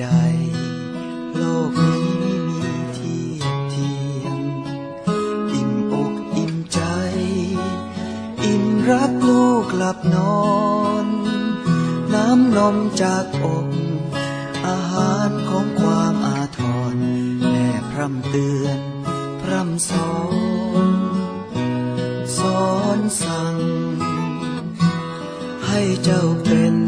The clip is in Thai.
ใด โลกนี้ไม่มีเทียบเทียมอิ่มอกอิ่มใจ อิ่มรักลูกหลับนอน น้ำนมจากอกอาหารของความอาทรแม่พร่ำเตือน พร่ำสอนสอนสั่ง ให้เจ้าเป็น